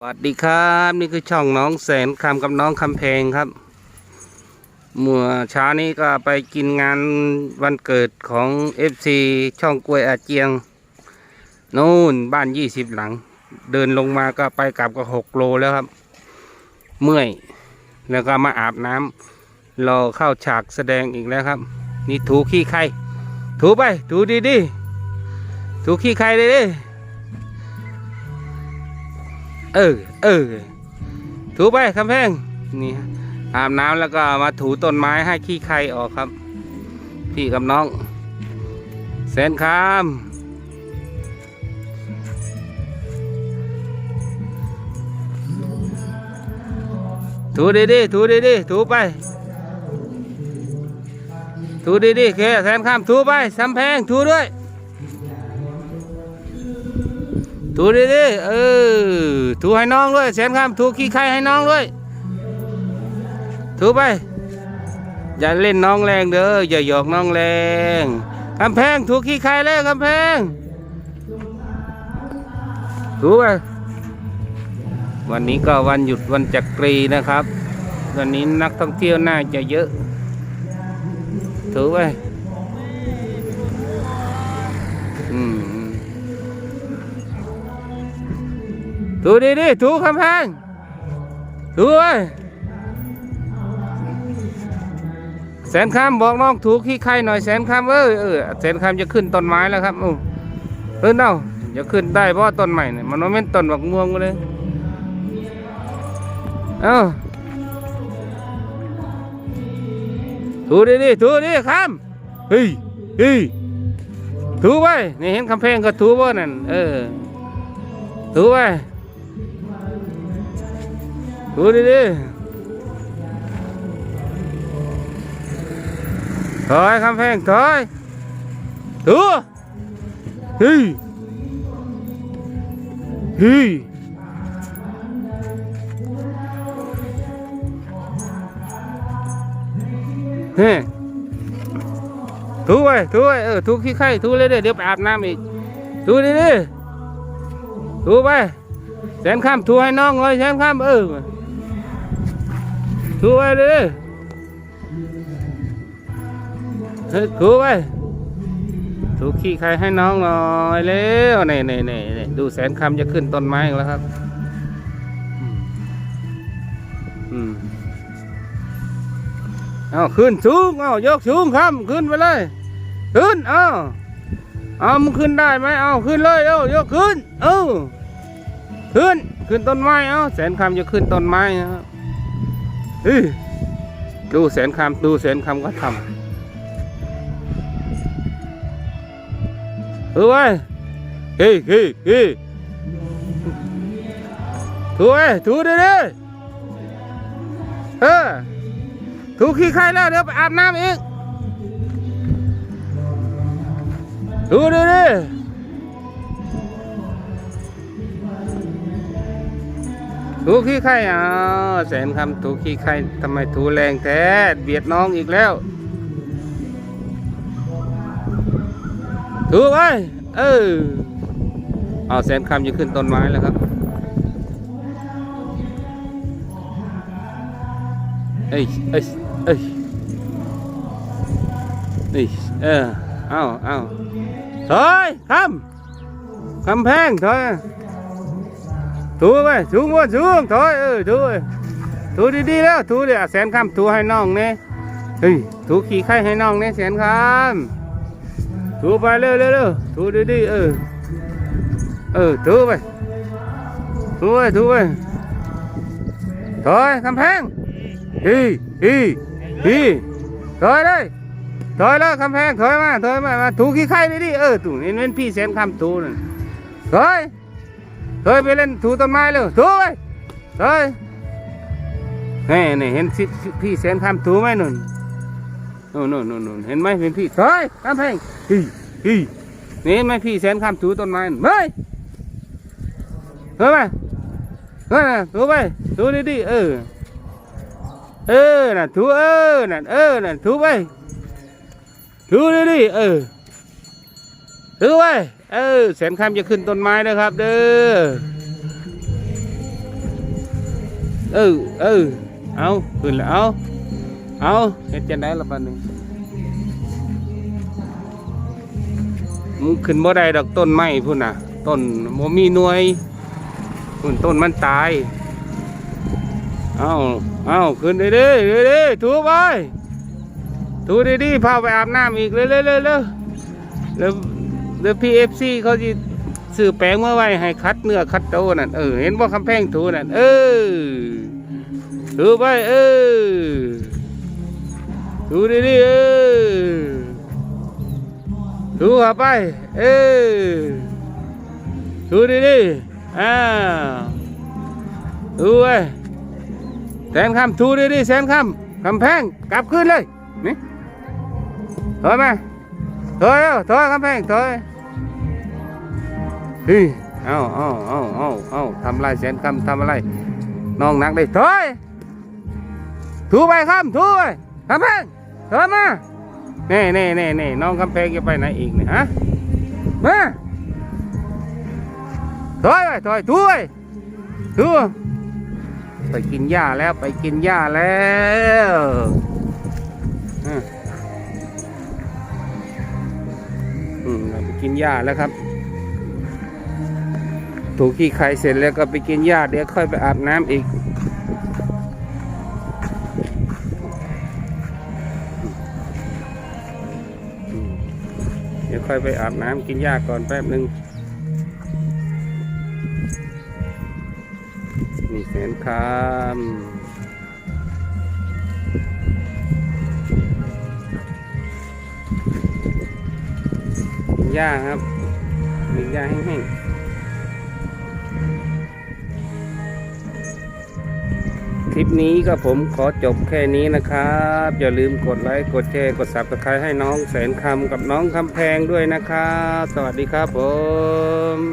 สวัสดีครับนี่คือช่องน้องแสนคำกับน้องคำแพงครับ เมื่อเช้านี้ก็ไปกินงานวันเกิดของ FC ช่องกล้วยอาเจียง นู่นบ้านยี่สิบหลัง เดินลงมาก็ไปกลับก็หกโลแล้วครับ เมื่อย แล้วก็มาอาบน้ำรอเข้าฉากแสดงอีกแล้วครับ นี่ถูขี้ใคร ถูไป ถูดีดีถูขี้ใครเลยดิ เออ เออ ถูไปคำแพงนี่อาบน้ำแล้วก็มาถูต้นไม้ให้ขี้ไครออกครับ พี่กับน้อง แสนคามถูดีดีๆถูดีดีๆถูไป ถูดีดีๆเคแสนคามถูไปสำแพงถูด้วย ถูดิดิเออถูให้น้องด้วยแสนคำถูขี้ไข่ให้น้องด้วย ถูไป อย่าเล่นน้องแรงเด้ออย่าหยอกน้องแรงคำแพงถูขี้ไข่เลยคำแพง ถูไปวันนี้ก็วันหยุดวันจักรีนะครับ วันนี้นักท่องเที่ยวน่าจะเยอะ ถูไป ถูดีดีถูคำแพงถูไว้แสนคำบอกน้องถูขี้ไข่หน่อยแสนคำเออเออแสนคำจะขึ้นต้นไม้แล้วครับอู้ขึ้นเอาจะขึ้นได้เพราะต้นใหม่เนี่ยมันไม่เป็นต้นบักม่วงเลยเอ้าถูดีดีถูดีคำเฮ้ยเฮ้ยถูไว้นี่เห็นคำแพงก็ถูบ่นั่นเออถูไว้ ดูดิดิถอยคำแพงถอยดูเฮ้ยเฮ้ยเฮ้ถูไว้ถูไว้เออถูขี้ไข่ถูเลยเด้อเดี๋ยวไปอาบน้ำอีกถูดิดิถูไปแสนข้ามถูให้น้องเลยแสนข้ามเออ ถูไปเลยเฮ้ยถูไปถูขี้ใครให้น้องหน่อยเร็วนี่นี่นี่ดูแสนคำจะขึ้นต้นไม้แล้วครับอืมเอาขึ้นสูงเอายกสูงครับขึ้นไปเลย ขึ้นเอาเอามึงขึ้นได้ไหมเอาขึ้นเลยเอายกขึ้น เออขึ้นขึ้นต้นไม้เอาแสนคำจะขึ้นต้นไม้นะครับ เอ้ยดูแสนคำดูแสนคำก็ทำเฮ้ยเฮ้ยเฮ้ยเฮ้ยถูไว้ถูดิดิเออถูขี้ใครแล้วเดี๋ยวไปอาบน้ำอีกถูดิดิ ถูขี้ไข่อ่าแสนคำถูขี้ไข่ทำไมถูแรงแท้เบียดน้องอีกแล้ว ถูไว้เออเอาแสนคำจะขึ้นต้นไม้แล้วครับเอ้ยเอ้ยเอ้ยเอ้ยเออเอาเอาถอยคำคำแพงถอย ถูไปถูว่าถูถอยเออถูไปถูดีๆแล้วถูเดี๋ยวแสนคำถูให้น้องเนี่ยเฮ้ยถูขี่ไข่ให้น้องเนี่ยแสนคำถูไปเร็วเร็วเร็วถูดีๆเออเออถูไปถูไปถูไปถอยคำแพงฮีฮีฮีถอยเลยถอยแล้วคำแพงถอยมาถอยมามาถูขี่ไข่ดิเออถูนี่เป็นพี่แสนคำถูนั่นถอย เฮ้ยไปเล่นถูต้นไม้เลยถูไปเฮ้ยนี่นี่เห็นพี่แสนคำถูไหมนุ่นโน่นโน่นน่นโน่นเห็นไหมเป็นพี่เฮ้ยคำแพลงฮีฮีนี่เห็นไหมพี่แสนคำถูต้นไม้เฮ้ยเฮ้ยไปเฮ้ยน่ะถูไปถูดีๆเออเออน่ะถูเออน่ะเออน่ะถูไปถูดีๆเออถูไป เออแสนคำจะขึ้นต้นไม้นะครับ เด้อเออเออเอาขึ้นแล้วเอาเอาเฮ็ดจังไดล่ะบัดนี้มึงขึ้นบ่ได้ดอกต้นไม้พุ่นน่ะ ต้นบ่มีหน่วยพุ่นต้นมันตายเอาเอาขึ้นเด้ๆเด้ๆถูไปถูดีๆพาไปอาบน้ำอีกเร็วๆๆๆแล้ว แล้วพีเอฟซีเขาจะซื้อแปรงมาไว้ให้คัดเนื้อคัดโตนั่นเออเห็นว่าคำแพงถูนั่นเออถูไปเออถูดีๆเออถูเข้าไปเออถูดีๆอ้าวถูไปแสนคำทูดิดิแสนคำคำแพงกลับขึ้นเลยนี่เอาถอยคำแพงถอยเฮ้ยเอาเอาเอาเอาเอาทำอะไรแสนคำทำอไหนั กเลยถอยถูไปคำถูไปคำแพงถอยมาเน่เน่เน่เน่น้องคำแพงจะไปไหนอีกเนี่ยฮะมาถอยไปถอยถูไปถูไปกินหญ้าแล้วไปกินหญ้าแล้ว อืมไปกินหญ้าแล้วครับ ถูกขี้ไข่เสร็จแล้วก็ไปกินหญ้าเดี๋ยวค่อยไปอาบน้ำอีก เดี๋ยวค่อยไปอาบน้ำกินหญ้าก่อนแป๊บหนึ่งนี่แสนคำ หญ้าครับมีหญ้าแห้งๆ คลิปนี้ก็ผมขอจบแค่นี้นะครับ อย่าลืมกดไลค์ กดแชร์ กด subscribe ให้น้องแสนคำกับน้องคำแพงด้วยนะครับ สวัสดีครับผม